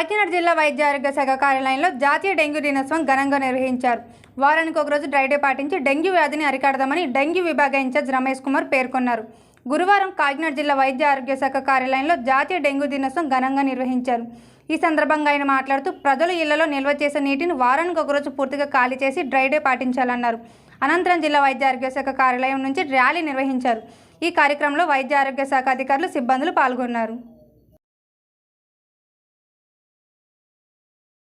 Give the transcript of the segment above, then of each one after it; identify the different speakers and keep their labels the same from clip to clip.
Speaker 1: కాకినాడ జిల్లా వైద్య ఆరోగ్య శాఖ కార్యాలయంలో జాతీయ డెంగ్యూ దినోత్సవం ఘనంగా నిర్వహించారు. వారానికి ఒకరోజు డ్రైడే పాటించి డెంగ్యూ వ్యాధిని అరికడదామని డెంగ్యూ విభాగ ఇన్ఛార్జ్ రమేష్ కుమార్ పేర్కొన్నారు. గురువారం కాకినాడ జిల్లా వైద్య ఆరోగ్య శాఖ కార్యాలయంలో జాతీయ డెంగ్యూ దినోత్సవం ఘనంగా నిర్వహించారు. ఈ సందర్భంగా ఆయన మాట్లాడుతూ ప్రజలు ఇళ్ళలో నిల్వ చేసే నీటిని వారానికి ఒకరోజు పూర్తిగా ఖాళీ చేసి డ్రైడే పాటించాలన్నారు. అనంతరం జిల్లా వైద్య ఆరోగ్య శాఖ కార్యాలయం నుంచి ర్యాలీ నిర్వహించారు. ఈ కార్యక్రమంలో వైద్య ఆరోగ్య శాఖ అధికారులు సిబ్బందులు పాల్గొన్నారు.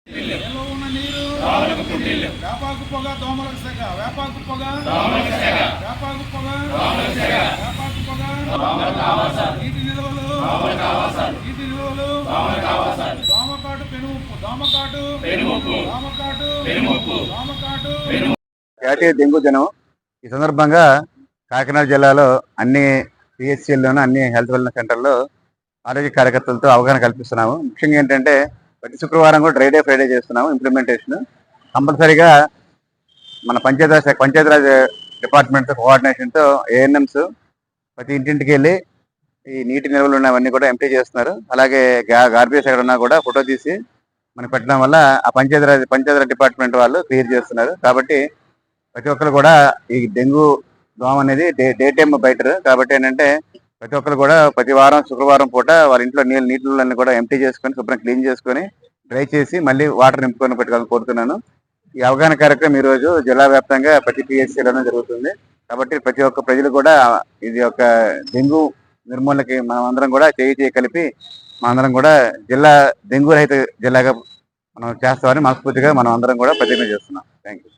Speaker 2: నిల్వ ఉన్న నీరు వేపాకు పొగ దోమలకు సెగ వేపాకు పొగ వేపాకు పొగ వేపాకు పొగ నీటి నిల్వలు నీటి నిల్వలు దోమకాటు పెనుముప్పు దోమకాటు దోమకాటు దోమకాటు
Speaker 3: జాతీయ డెంగ్యూ దినం ఈ సందర్భంగా కాకినాడ జిల్లాలో అన్ని పిహెచ్సిల్లోనూ అన్ని హెల్త్ వెల్నెస్ సెంటర్లో ఆరోగ్య కార్యకర్తలతో అవగాహన కల్పిస్తున్నాము. ముఖ్యంగా ఏంటంటే ప్రతి శుక్రవారం కూడా డ్రైడే ఫ్రైడే చేస్తున్నాము ఇంప్లిమెంటేషన్ కంపల్సరీగా మన పంచాయతీ పంచాయతీరాజ్ డిపార్ట్మెంట్ కోఆర్డినేషన్తో ఏఎన్ఎంస్ ప్రతి ఇంటింటికి వెళ్ళి ఈ నీటి నిల్వలు ఉన్నవన్నీ కూడా ఎంటీ చేస్తున్నారు. అలాగే గా- గార్బేజ్ ఎక్కడ ఉన్నా కూడా ఫోటో తీసి మనకు పెట్టడం వల్ల ఆ పంచాయతీరాజ్ పంచాయతీరాజ్ డిపార్ట్మెంట్ వాళ్ళు క్లియర్ చేస్తున్నారు. కాబట్టి ప్రతి ఒక్కరు కూడా ఈ డెంగ్యూ దోమ అనేది డే డే టైమ్ బయట కాబట్టి ఏంటంటే ప్రతి ఒక్కరు కూడా ప్రతి వారం శుక్రవారం పూట వాళ్ళ ఇంట్లో నీళ్ళు నీటిలన్నీ కూడా ఎంటీ చేసుకొని శుభ్రం క్లీన్ చేసుకొని డ్రై చేసి మళ్ళీ వాటర్ నింపుకొని పెట్టుకోవాలని కోరుతున్నాను. ఈ అవగాహన కార్యక్రమం ఈ రోజు జిల్లా వ్యాప్తంగా ప్రతి పిహెచ్సిలోనే జరుగుతుంది. కాబట్టి ప్రతి ఒక్క ప్రజలు కూడా ఇది ఒక డెంగ్యూ నిర్మూలనకి మనం అందరం కూడా చేయి చేయి కలిపి మనందరం కూడా జిల్లా డెంగ్యూ రహిత జిల్లాగా మనం చేస్తామని మనస్ఫూర్తిగా మనం అందరం కూడా ప్రతిజ్ఞ చేస్తున్నాం. Thank you